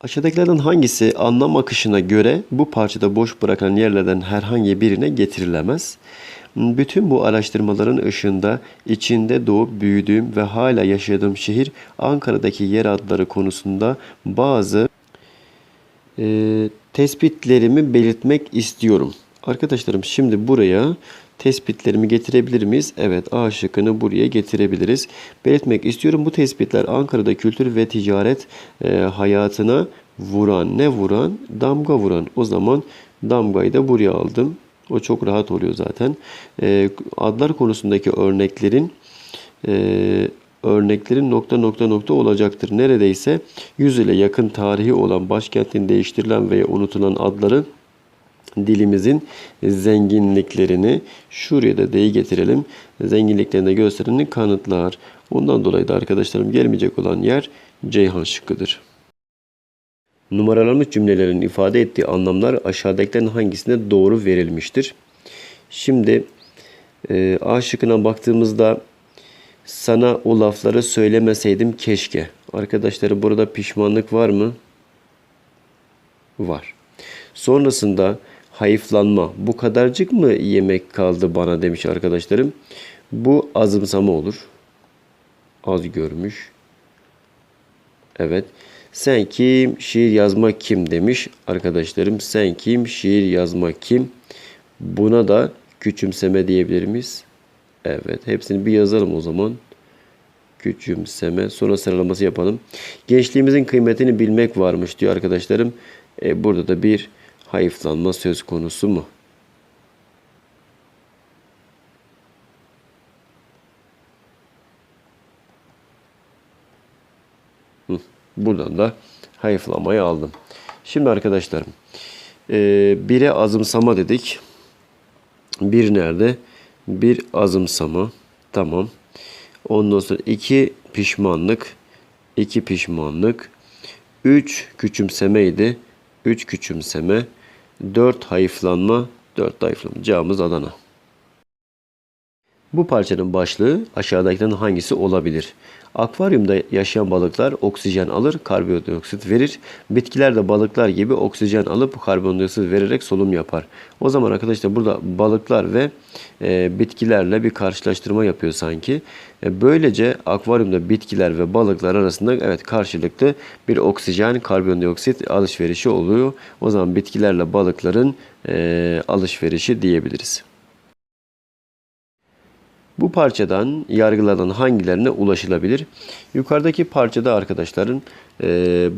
Aşağıdakilerden hangisi anlam akışına göre bu parçada boş bırakılan yerlerden herhangi birine getirilemez? Bütün bu araştırmaların ışığında içinde doğup büyüdüğüm ve hala yaşadığım şehir Ankara'daki yer adları konusunda bazı e, tespitlerimi belirtmek istiyorum. Arkadaşlarım şimdi buraya tespitlerimi getirebilir miyiz? Evet A şıkkını buraya getirebiliriz. Belirtmek istiyorum bu tespitler Ankara'da kültür ve ticaret e, hayatına vuran ne vuran? Damga vuran. O zaman damgayı da buraya aldım. O çok rahat oluyor zaten. E, adlar konusundaki örneklerin e, örneklerin nokta nokta nokta olacaktır. Neredeyse 100 ile yakın tarihi olan başkentin değiştirilen veya unutulan adları dilimizin zenginliklerini şuraya da D'yi getirelim. Zenginliklerini de kanıtlar. Ondan dolayı da arkadaşlarım gelmeyecek olan yer Ceyhan şıkkıdır. Numaralanmış cümlelerin ifade ettiği anlamlar aşağıdakilerin hangisinde doğru verilmiştir? Şimdi e, A şıkkına baktığımızda sana o lafları söylemeseydim keşke. Arkadaşları burada pişmanlık var mı? Var. Sonrasında hayıflanma. Bu kadarcık mı yemek kaldı bana demiş arkadaşlarım. Bu azımsama olur. Az görmüş. Evet. Sen kim? Şiir yazma kim demiş arkadaşlarım. Sen kim? Şiir yazma kim? Buna da küçümseme diyebilir miyiz? Evet. Hepsini bir yazalım o zaman. Küçümseme. Sonra sıralaması yapalım. Gençliğimizin kıymetini bilmek varmış diyor arkadaşlarım. E, burada da bir hayıflanma söz konusu mu? Buradan da hayıflamayı aldım. Şimdi arkadaşlarım e, bire azımsama dedik. Bir nerede? Bir azımsama. Tamam. Ondan sonra iki pişmanlık. iki pişmanlık. Üç küçümsemeydi. Üç küçümseme. Dört hayıflanma. Dört hayıflanma. Cevabımız Adana. Bu parçanın başlığı aşağıdakilerden hangisi olabilir? Akvaryumda yaşayan balıklar oksijen alır, karbondioksit verir. Bitkiler de balıklar gibi oksijen alıp karbondioksit vererek solunum yapar. O zaman arkadaşlar burada balıklar ve e, bitkilerle bir karşılaştırma yapıyor sanki. E, böylece akvaryumda bitkiler ve balıklar arasında evet karşılıklı bir oksijen, karbondioksit alışverişi oluyor. O zaman bitkilerle balıkların e, alışverişi diyebiliriz. Bu parçadan yargılanan hangilerine ulaşılabilir? Yukarıdaki parçada arkadaşların e,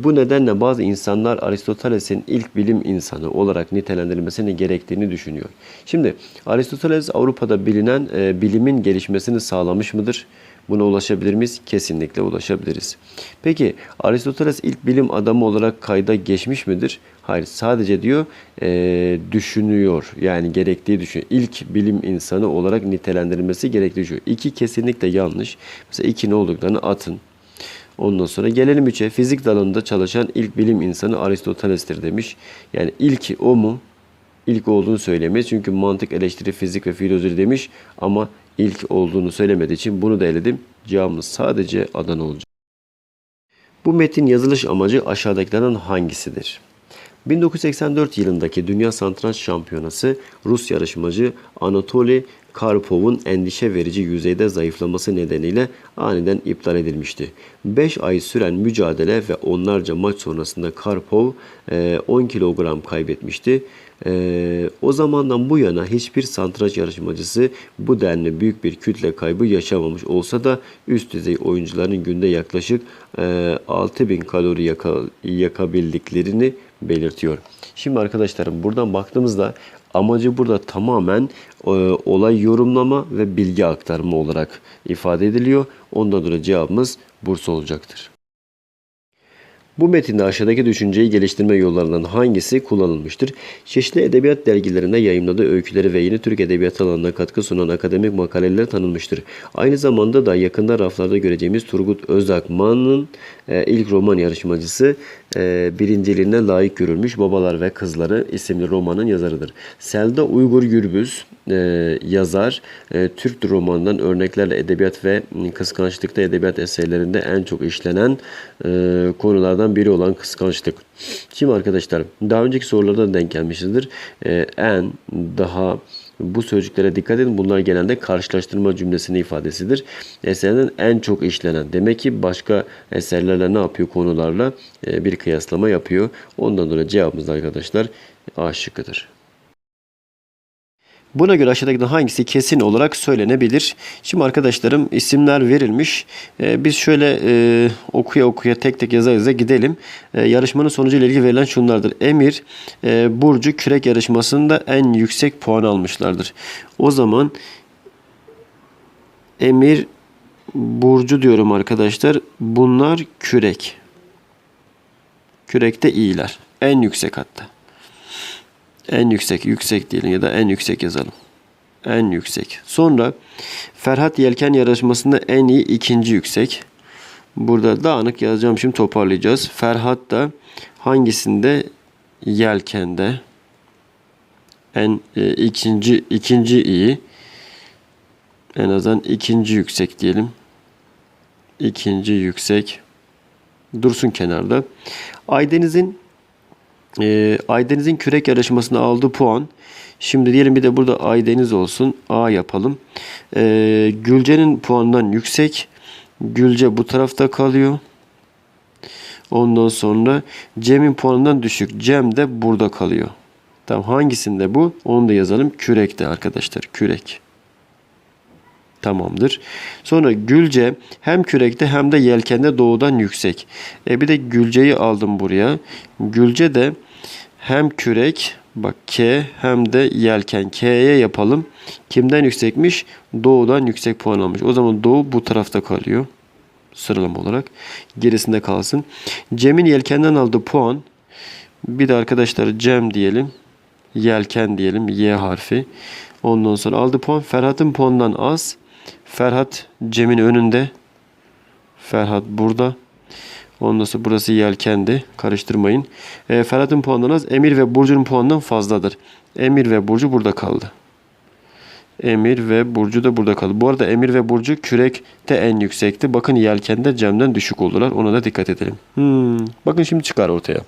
bu nedenle bazı insanlar Aristoteles'in ilk bilim insanı olarak nitelendirilmesini gerektiğini düşünüyor. Şimdi Aristoteles Avrupa'da bilinen e, bilimin gelişmesini sağlamış mıdır? Buna ulaşabilir miyiz? Kesinlikle ulaşabiliriz. Peki Aristoteles ilk bilim adamı olarak kayda geçmiş midir? Hayır sadece diyor e, düşünüyor yani gerektiği düşünüyor. İlk bilim insanı olarak nitelendirilmesi gerektiği düşünüyor. İki kesinlikle yanlış. Mesela iki ne olduklarını atın. Ondan sonra gelelim üçe. Fizik dalında çalışan ilk bilim insanı Aristoteles'tir demiş. Yani ilk o mu? İlk olduğunu söylemeyiz. Çünkü mantık, eleştiri, fizik ve filozofi demiş ama ilk olduğunu söylemediği için bunu da eledim. Cevabımız sadece Adana olacak. Bu metin yazılış amacı aşağıdakilerden hangisidir? 1984 yılındaki Dünya Satranç Şampiyonası Rus yarışmacı Anatoly Karpov'un endişe verici yüzeyde zayıflaması nedeniyle aniden iptal edilmişti. 5 ay süren mücadele ve onlarca maç sonrasında Karpov 10 kilogram kaybetmişti. E, o zamandan bu yana hiçbir satranç yarışmacısı bu denli büyük bir kütle kaybı yaşamamış olsa da üst düzey oyuncuların günde yaklaşık e, 6000 kalori yaka, yakabildiklerini belirtiyor. Şimdi arkadaşlarım buradan baktığımızda amacı burada tamamen e, olay yorumlama ve bilgi aktarma olarak ifade ediliyor. Ondan dolayı cevabımız Bursa olacaktır. Bu metinde aşağıdaki düşünceyi geliştirme yollarından hangisi kullanılmıştır? Çeşitli edebiyat dergilerinde yayımladığı öyküleri ve yeni Türk edebiyat alanına katkı sunan akademik makaleler tanınmıştır. Aynı zamanda da yakında raflarda göreceğimiz Turgut Özakman'ın e, ilk roman yarışmacısı e, birinciliğine layık görülmüş Babalar ve Kızları isimli romanın yazarıdır. Selda Uygur Gürbüz e, yazar e, Türk romanından örneklerle edebiyat ve kıskançlıkta edebiyat eserlerinde en çok işlenen e, konulardan duygulardan biri olan kıskançlık. Şimdi arkadaşlar daha önceki sorularda da denk gelmişizdir. Ee, en, daha, bu sözcüklere dikkat edin. Bunlar genelde karşılaştırma cümlesinin ifadesidir. Eserden en çok işlenen. Demek ki başka eserlerle ne yapıyor konularla Ee, bir kıyaslama yapıyor. Ondan dolayı cevabımız da arkadaşlar A şıkkıdır. Buna göre aşağıdakilerden hangisi kesin olarak söylenebilir? Şimdi arkadaşlarım isimler verilmiş. Ee, biz şöyle e, okuya okuya tek tek yaza yaza gidelim. Ee, yarışmanın sonucu ile ilgili verilen şunlardır. Emir, e, Burcu kürek yarışmasında en yüksek puan almışlardır. O zaman Emir, Burcu diyorum arkadaşlar. Bunlar kürek. Kürekte iyiler. En yüksek hatta. En yüksek, yüksek diyelim ya da en yüksek yazalım. En yüksek. Sonra Ferhat Yelken yarışmasında en iyi ikinci yüksek. Burada dağınık yazacağım şimdi toparlayacağız. Ferhat da hangisinde? Yelkende. En e, ikinci ikinci iyi. En azından ikinci yüksek diyelim. İkinci yüksek. Dursun kenarda. Aydeniz'in e, Aydeniz'in kürek yarışmasında aldığı puan. Şimdi diyelim bir de burada Aydeniz olsun. A yapalım. E, Gülce'nin puanından yüksek. Gülce bu tarafta kalıyor. Ondan sonra Cem'in puanından düşük. Cem de burada kalıyor. Tamam hangisinde bu? Onu da yazalım. Kürekte arkadaşlar. Kürek. Tamamdır. Sonra Gülce hem kürekte hem de yelkende doğudan yüksek. E bir de Gülce'yi aldım buraya. Gülce de hem kürek bak K hem de yelken K'ye yapalım. Kimden yüksekmiş? Doğudan yüksek puan almış. O zaman Doğu bu tarafta kalıyor. Sıralama olarak. Gerisinde kalsın. Cem'in yelkenden aldığı puan bir de arkadaşlar Cem diyelim. Yelken diyelim. Y harfi. Ondan sonra aldığı puan Ferhat'ın puanından az. Ferhat Cem'in önünde. Ferhat burada. Ondan sonra burası yelkendi. Karıştırmayın. E, Ferhat'ın puanından az. Emir ve Burcu'nun puanından fazladır. Emir ve Burcu burada kaldı. Emir ve Burcu da burada kaldı. Bu arada Emir ve Burcu kürekte en yüksekti. Bakın yelkende Cem'den düşük oldular. Ona da dikkat edelim. Hmm. Bakın şimdi çıkar ortaya.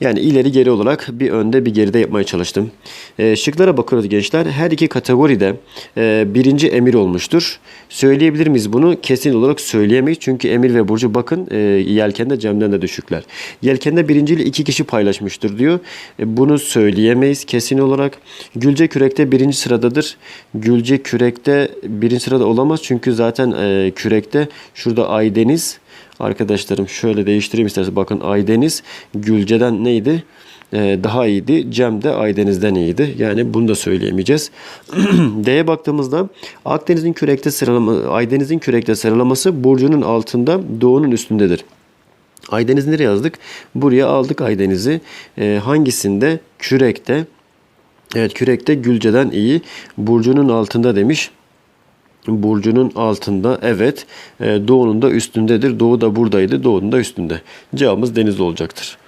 Yani ileri geri olarak bir önde bir geride yapmaya çalıştım. E, şıklara bakıyoruz gençler. Her iki kategoride e, birinci emir olmuştur. Söyleyebilir miyiz bunu? Kesin olarak söyleyemeyiz. Çünkü Emir ve Burcu bakın e, Yelken'de Cem'den de düşükler. Yelken'de birinciyle iki kişi paylaşmıştır diyor. E, bunu söyleyemeyiz kesin olarak. Gülce Kürek'te birinci sıradadır. Gülce Kürek'te birinci sırada olamaz. Çünkü zaten e, Kürek'te şurada Aydeniz Arkadaşlarım şöyle değiştireyim isterseniz. Bakın Aydeniz Gülce'den neydi? Ee, daha iyiydi. Cem de Aydeniz'den iyiydi. Yani bunu da söyleyemeyeceğiz. D'ye baktığımızda Akdeniz'in kürekte sıralama, Aydeniz'in kürekte sıralaması Burcu'nun altında, Doğu'nun üstündedir. Aydeniz nereye yazdık? Buraya aldık Aydeniz'i. Ee, hangisinde? Kürekte. Evet kürekte Gülce'den iyi. Burcu'nun altında demiş. Burcu'nun altında evet. E, Doğu'nun da üstündedir. Doğu da buradaydı. Doğu'nun da üstünde. Cevabımız denizli olacaktır.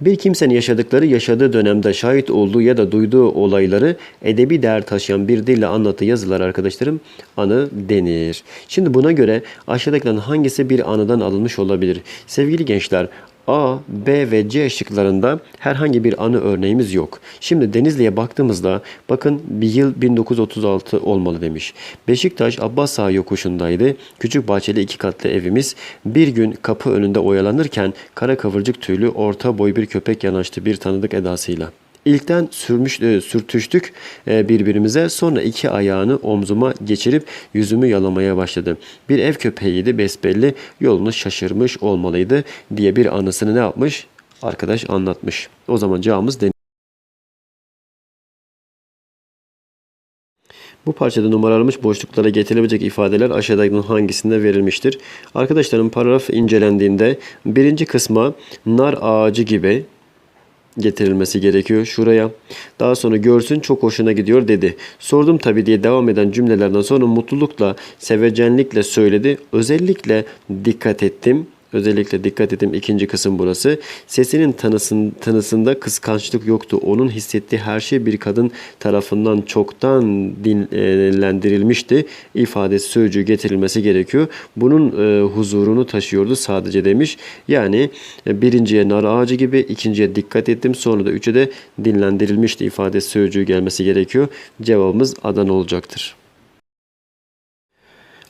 Bir kimsenin yaşadıkları, yaşadığı dönemde şahit olduğu ya da duyduğu olayları edebi değer taşıyan bir dille anlatı yazılar arkadaşlarım anı denir. Şimdi buna göre aşağıdakilerin hangisi bir anıdan alınmış olabilir? Sevgili gençler A, B ve C şıklarında herhangi bir anı örneğimiz yok. Şimdi Denizli'ye baktığımızda bakın bir yıl 1936 olmalı demiş. Beşiktaş Abbas Ağa yokuşundaydı. Küçük bahçeli iki katlı evimiz. Bir gün kapı önünde oyalanırken kara kıvırcık tüylü orta boy bir köpek yanaştı bir tanıdık edasıyla. İlkten sürmüş, e, sürtüştük e, birbirimize. Sonra iki ayağını omzuma geçirip yüzümü yalamaya başladı. Bir ev köpeğiydi besbelli. Yolunu şaşırmış olmalıydı diye bir anısını ne yapmış? Arkadaş anlatmış. O zaman cevabımız deniz. Bu parçada numaralanmış boşluklara getirilebilecek ifadeler aşağıdakilerin hangisinde verilmiştir? Arkadaşlarım paragraf incelendiğinde birinci kısma nar ağacı gibi getirilmesi gerekiyor şuraya. Daha sonra görsün çok hoşuna gidiyor dedi. Sordum tabii diye devam eden cümlelerden sonra mutlulukla, sevecenlikle söyledi. Özellikle dikkat ettim. Özellikle dikkat edin ikinci kısım burası. Sesinin tanısın, tanısında kıskançlık yoktu. Onun hissettiği her şey bir kadın tarafından çoktan dinlendirilmişti. İfadesi sözcüğü getirilmesi gerekiyor. Bunun e, huzurunu taşıyordu sadece demiş. Yani e, birinciye nar ağacı gibi, ikinciye dikkat ettim. Sonra da üçe de dinlendirilmişti ifadesi sözcüğü gelmesi gerekiyor. Cevabımız Adana olacaktır.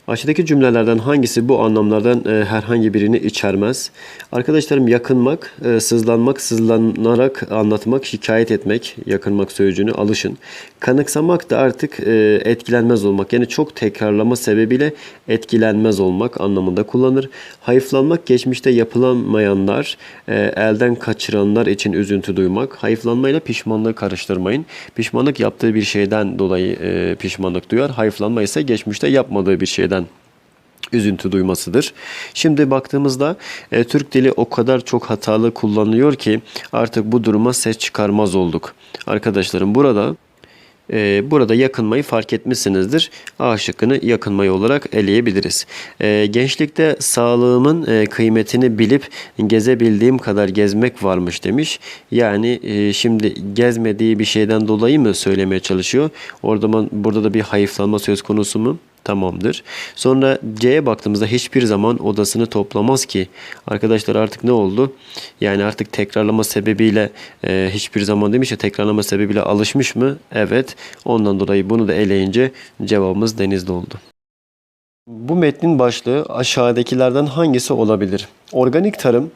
Aşağıdaki cümlelerden hangisi bu anlamlardan e, herhangi birini içermez? Arkadaşlarım yakınmak, e, sızlanmak, sızlanarak anlatmak, şikayet etmek, yakınmak sözcüğünü alışın. Kanıksamak da artık e, etkilenmez olmak. Yani çok tekrarlama sebebiyle etkilenmez olmak anlamında kullanır. Hayıflanmak geçmişte yapılamayanlar, e, elden kaçıranlar için üzüntü duymak. Hayıflanmayla pişmanlığı karıştırmayın. Pişmanlık yaptığı bir şeyden dolayı e, pişmanlık duyar. Hayıflanma ise geçmişte yapmadığı bir şeyden üzüntü duymasıdır. Şimdi baktığımızda e, Türk dili o kadar çok hatalı kullanılıyor ki artık bu duruma ses çıkarmaz olduk. Arkadaşlarım burada e, burada yakınmayı fark etmişsinizdir. A şıkkını yakınmayı olarak eleyebiliriz. E, gençlikte sağlığımın e, kıymetini bilip gezebildiğim kadar gezmek varmış demiş. Yani e, şimdi gezmediği bir şeyden dolayı mı söylemeye çalışıyor? Orada burada da bir hayıflanma söz konusu mu? Tamamdır. Sonra C'ye baktığımızda hiçbir zaman odasını toplamaz ki. Arkadaşlar artık ne oldu? Yani artık tekrarlama sebebiyle e, hiçbir zaman demiş ya tekrarlama sebebiyle alışmış mı? Evet. Ondan dolayı bunu da eleyince cevabımız denizde oldu. Bu metnin başlığı aşağıdakilerden hangisi olabilir? Organik tarım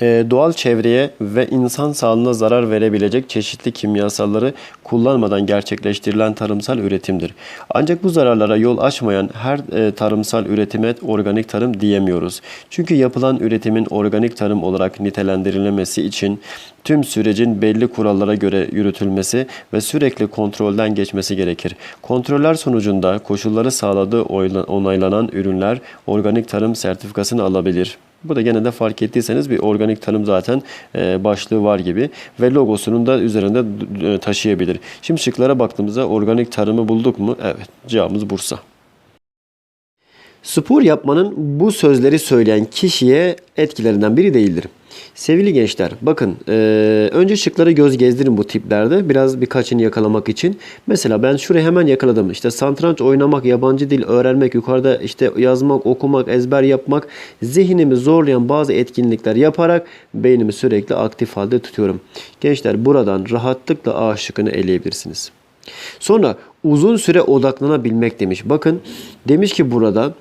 doğal çevreye ve insan sağlığına zarar verebilecek çeşitli kimyasalları kullanmadan gerçekleştirilen tarımsal üretimdir. Ancak bu zararlara yol açmayan her e, tarımsal üretime organik tarım diyemiyoruz. Çünkü yapılan üretimin organik tarım olarak nitelendirilmesi için tüm sürecin belli kurallara göre yürütülmesi ve sürekli kontrolden geçmesi gerekir. Kontroller sonucunda koşulları sağladığı onaylanan ürünler organik tarım sertifikasını alabilir. Bu da gene de fark ettiyseniz bir organik tarım zaten e, başlığı var gibi ve logosunun da üzerinde e, taşıyabilir. Şimdi şıklara baktığımızda organik tarımı bulduk mu? Evet cevabımız Bursa. Spor yapmanın bu sözleri söyleyen kişiye etkilerinden biri değildir. Sevgili gençler bakın e, önce şıkları göz gezdirin bu tiplerde biraz birkaçını yakalamak için. Mesela ben şurayı hemen yakaladım. İşte santranç oynamak, yabancı dil öğrenmek, yukarıda işte yazmak, okumak, ezber yapmak zihnimi zorlayan bazı etkinlikler yaparak beynimi sürekli aktif halde tutuyorum. Gençler buradan rahatlıkla A şıkkını eleyebilirsiniz. Sonra uzun süre odaklanabilmek demiş. Bakın demiş ki burada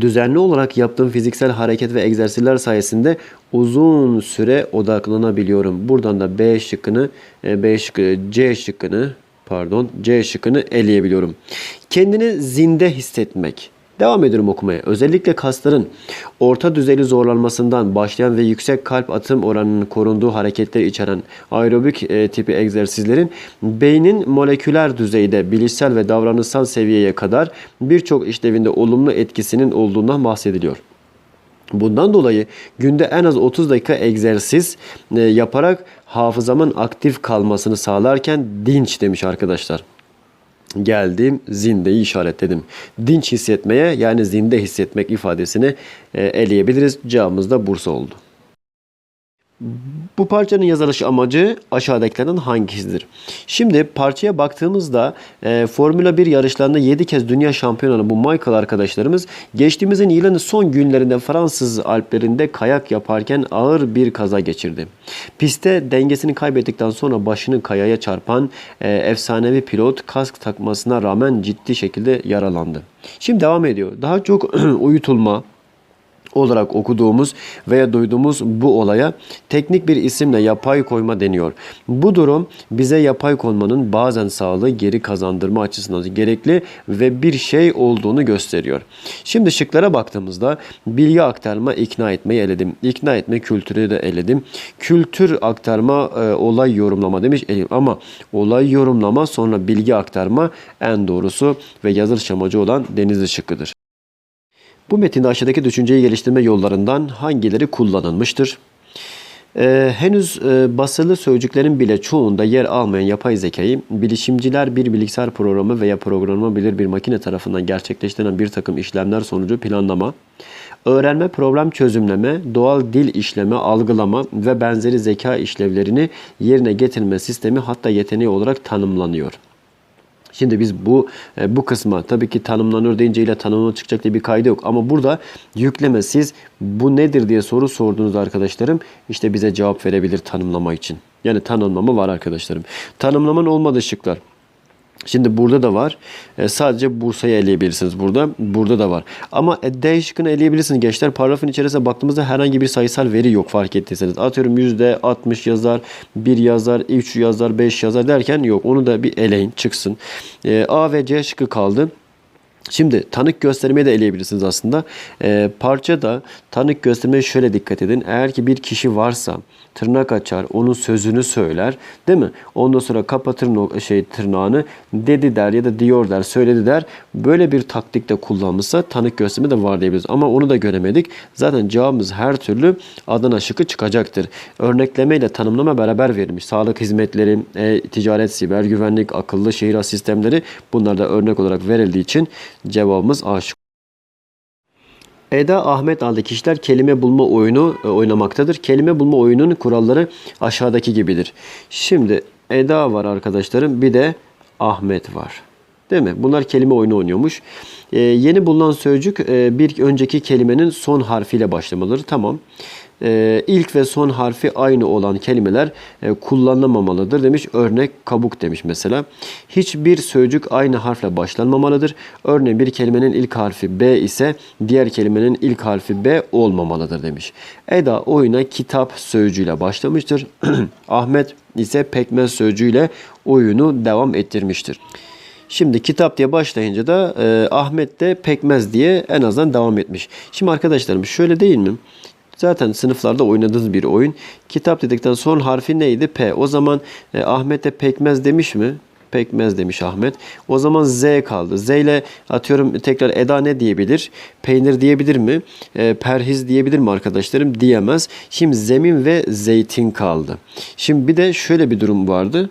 düzenli olarak yaptığım fiziksel hareket ve egzersizler sayesinde uzun süre odaklanabiliyorum. Buradan da B şıkkını, e, B şıkkı, C şıkkını, pardon, C şıkkını eleyebiliyorum. Kendini zinde hissetmek. Devam ediyorum okumaya. Özellikle kasların orta düzeyli zorlanmasından başlayan ve yüksek kalp atım oranının korunduğu hareketler içeren aerobik e, tipi egzersizlerin beynin moleküler düzeyde bilişsel ve davranışsal seviyeye kadar birçok işlevinde olumlu etkisinin olduğundan bahsediliyor. Bundan dolayı günde en az 30 dakika egzersiz e, yaparak hafızamın aktif kalmasını sağlarken dinç demiş arkadaşlar geldim zindeyi işaretledim. Dinç hissetmeye yani zinde hissetmek ifadesini e, eleyebiliriz. Cevabımız da Bursa oldu. Bu parçanın yazılış amacı aşağıdakilerden hangisidir? Şimdi parçaya baktığımızda e, Formula 1 yarışlarında 7 kez dünya şampiyonu bu Michael arkadaşlarımız geçtiğimizin yılın son günlerinde Fransız Alplerinde kayak yaparken ağır bir kaza geçirdi. Pistte dengesini kaybettikten sonra başını kayaya çarpan e, efsanevi pilot kask takmasına rağmen ciddi şekilde yaralandı. Şimdi devam ediyor. Daha çok uyutulma, olarak okuduğumuz veya duyduğumuz bu olaya teknik bir isimle yapay koyma deniyor. Bu durum bize yapay konmanın bazen sağlığı geri kazandırma açısından gerekli ve bir şey olduğunu gösteriyor. Şimdi şıklara baktığımızda bilgi aktarma, ikna etmeyi eledim. İkna etme kültürü de eledim. Kültür aktarma, e, olay yorumlama demiş ama olay yorumlama sonra bilgi aktarma en doğrusu ve yazılış amacı olan denizli şıkkıdır. Bu metinde aşağıdaki düşünceyi geliştirme yollarından hangileri kullanılmıştır? Ee, henüz e, basılı sözcüklerin bile çoğunda yer almayan yapay zekayı bilişimciler bir bilgisayar programı veya programlanabilir bir makine tarafından gerçekleştirilen bir takım işlemler sonucu planlama, öğrenme, problem çözümleme, doğal dil işleme, algılama ve benzeri zeka işlevlerini yerine getirme sistemi hatta yeteneği olarak tanımlanıyor. Şimdi biz bu e, bu kısma tabii ki tanımlanıyor deyince ile tanımlanıyor çıkacak diye bir kaydı yok. Ama burada yükleme siz bu nedir diye soru sordunuz arkadaşlarım. İşte bize cevap verebilir tanımlama için. Yani tanımlama var arkadaşlarım. Tanımlamanın olmadığı şıklar. Şimdi burada da var. E, sadece Bursa'yı eleyebilirsiniz burada. Burada da var. Ama e, D şıkkını eleyebilirsiniz gençler. Paragrafın içerisine baktığımızda herhangi bir sayısal veri yok fark ettiyseniz. Atıyorum %60 yazar, 1 yazar, 3 yazar, 5 yazar derken yok. Onu da bir eleyin çıksın. E, A ve C şıkkı kaldı. Şimdi tanık göstermeyi de eleyebilirsiniz aslında. Ee, parçada tanık göstermeye şöyle dikkat edin. Eğer ki bir kişi varsa tırnak açar, onun sözünü söyler, değil mi? Ondan sonra kapatır no- şey tırnağını dedi der ya da diyor der, söyledi der. Böyle bir taktikte kullanmışsa tanık gösterme de var diyebiliriz. Ama onu da göremedik. Zaten cevabımız her türlü Adana şıkkı çıkacaktır. Örnekleme ile tanımlama beraber verilmiş. Sağlık hizmetleri, e, ticaret, siber güvenlik, akıllı şehir sistemleri bunlar da örnek olarak verildiği için cevabımız A şıkkı. Eda Ahmet adlı kişiler kelime bulma oyunu e, oynamaktadır. Kelime bulma oyununun kuralları aşağıdaki gibidir. Şimdi Eda var arkadaşlarım bir de Ahmet var. Değil mi? Bunlar kelime oyunu oynuyormuş. Ee, yeni bulunan sözcük e, bir önceki kelimenin son harfiyle başlamalıdır. Tamam. Ee, ilk ve son harfi aynı olan kelimeler e, demiş. Örnek kabuk demiş mesela. Hiçbir sözcük aynı harfle başlanmamalıdır. Örneğin bir kelimenin ilk harfi B ise diğer kelimenin ilk harfi B olmamalıdır demiş. Eda oyuna kitap sözcüğüyle başlamıştır. Ahmet ise pekmez sözcüğüyle oyunu devam ettirmiştir. Şimdi kitap diye başlayınca da e, Ahmet de pekmez diye en azından devam etmiş. Şimdi arkadaşlarım şöyle değil mi? Zaten sınıflarda oynadığınız bir oyun. Kitap dedikten son harfi neydi? P. O zaman e, Ahmet pekmez demiş mi? Pekmez demiş Ahmet. O zaman Z kaldı. Z ile atıyorum tekrar Eda ne diyebilir? Peynir diyebilir mi? E, perhiz diyebilir mi arkadaşlarım? Diyemez. Şimdi zemin ve zeytin kaldı. Şimdi bir de şöyle bir durum vardı.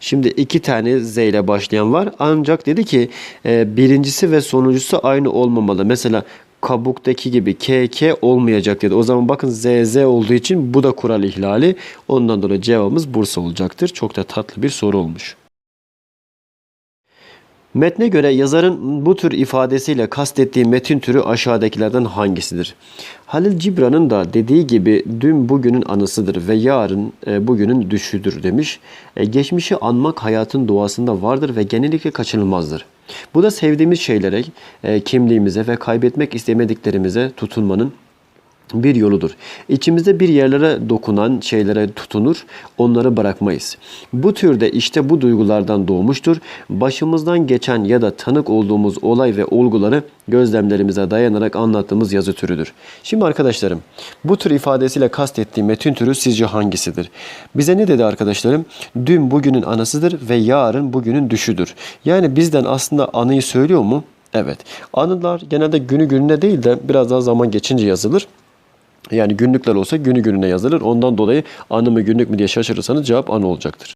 Şimdi iki tane Z ile başlayan var. Ancak dedi ki e, birincisi ve sonuncusu aynı olmamalı. Mesela kabuktaki gibi KK olmayacak dedi. O zaman bakın ZZ olduğu için bu da kural ihlali. Ondan dolayı cevabımız Bursa olacaktır. Çok da tatlı bir soru olmuş. Metne göre yazarın bu tür ifadesiyle kastettiği metin türü aşağıdakilerden hangisidir? Halil Cibran'ın da dediği gibi dün bugünün anısıdır ve yarın e, bugünün düşüdür demiş. E, geçmişi anmak hayatın doğasında vardır ve genellikle kaçınılmazdır. Bu da sevdiğimiz şeylere, e, kimliğimize ve kaybetmek istemediklerimize tutunmanın bir yoludur. İçimizde bir yerlere dokunan şeylere tutunur, onları bırakmayız. Bu türde işte bu duygulardan doğmuştur. Başımızdan geçen ya da tanık olduğumuz olay ve olguları gözlemlerimize dayanarak anlattığımız yazı türüdür. Şimdi arkadaşlarım, bu tür ifadesiyle kastettiğim metin türü sizce hangisidir? Bize ne dedi arkadaşlarım? Dün bugünün anasıdır ve yarın bugünün düşüdür. Yani bizden aslında anıyı söylüyor mu? Evet. Anılar genelde günü gününe değil de biraz daha zaman geçince yazılır. Yani günlükler olsa günü gününe yazılır. Ondan dolayı anı mı günlük mü diye şaşırırsanız cevap anı olacaktır.